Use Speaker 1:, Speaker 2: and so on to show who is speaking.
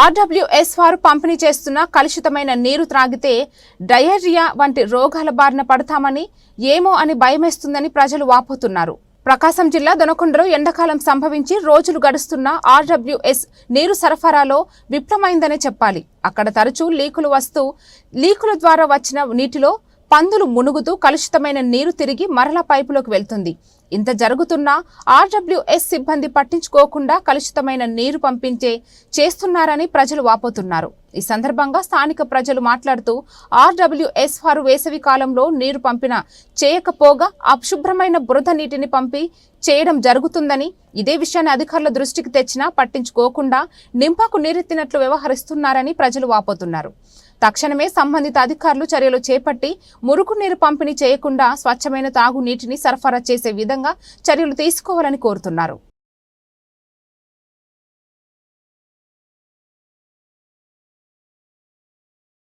Speaker 1: RWS వారు పంపిణీ చేస్తున్న కలుషితమైన నీరు త్రాగితే డయేరియా వంటి రోగాల బారిన పడతామని ఏమో అని భయమేస్తుందని ప్రజలు వాపోతున్నారు. ప్రకాశం జిల్లా దొనకొండలో ఎండాకాలం సంభవించి రోజులు గడుస్తున్న ఆర్డబ్ల్యూఎస్ నీరు సరఫరాలో విఫలమైందనే చెప్పాలి. అక్కడ తరచూ లీకులు వస్తూ లీకుల ద్వారా వచ్చిన నీటిలో పందులు మునుగుతూ కలుషితమైన నీరు తిరిగి మరల పైపులోకి వెళ్తుంది. ఇంత జరుగుతున్నా ఆర్డబ్ల్యూఎస్ సిబ్బంది పట్టించుకోకుండా కలుషితమైన నీరు పంపించే చేస్తున్నారని ప్రజలు వాపోతున్నారు. ఈ సందర్భంగా స్థానిక ప్రజలు మాట్లాడుతూ ఆర్డబ్ల్యూఎస్ వారు వేసవి కాలంలో నీరు పంపిన చేయకపోగా అశుభ్రమైన బురద నీటిని పంపి చేయడం జరుగుతుందని ఇదే విషయాన్ని అధికారుల దృష్టికి తెచ్చినా పట్టించుకోకుండా నింపాకు నీరెత్తినట్లు వ్యవహరిస్తున్నారని ప్రజలు వాపోతున్నారు. తక్షణమే సంబంధిత అధికారులు చర్యలు చేపట్టి మురుగు నీరు పంపిణీ చేయకుండా స్వచ్ఛమైన తాగునీటిని సరఫరా చేసే విధంగా చర్యలు తీసుకోవాలని కోరుతున్నారు.